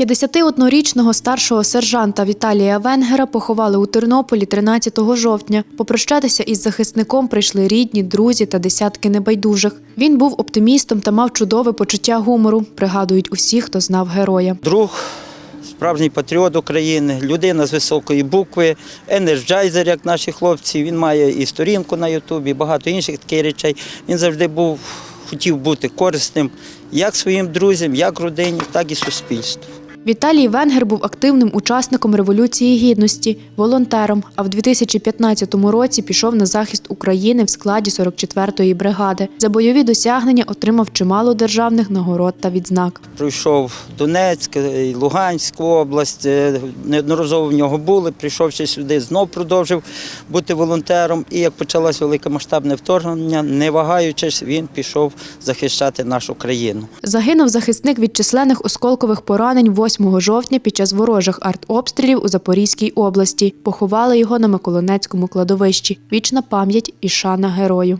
51-річного старшого сержанта Віталія Венгера поховали у Тернополі 13 жовтня. Попрощатися із захисником прийшли рідні, друзі та десятки небайдужих. Він був оптимістом та мав чудове почуття гумору. Пригадують усі, хто знав героя. Друг, справжній патріот України, людина з високої букви, енерджайзер, як наші хлопці. Він має і сторінку на Ютубі, і багато інших таких речей. Він завжди був, хотів бути корисним як своїм друзям, як родині, так і суспільству. Віталій Венгер був активним учасником Революції Гідності, волонтером, а в 2015 році пішов на захист України в складі 44-ї бригади. За бойові досягнення отримав чимало державних нагород та відзнак. Пройшов Донецьк, Луганську область, е, неодноразово в нього були, прийшовши сюди, знов продовжив бути волонтером. І як почалось великомасштабне вторгнення, не вагаючись, він пішов захищати нашу країну. Загинув захисник від численних осколкових поранень 8 жовтня під час ворожих артобстрілів у Запорізькій області. Поховали його на Миколинецькому кладовищі. Вічна пам'ять і шана герою.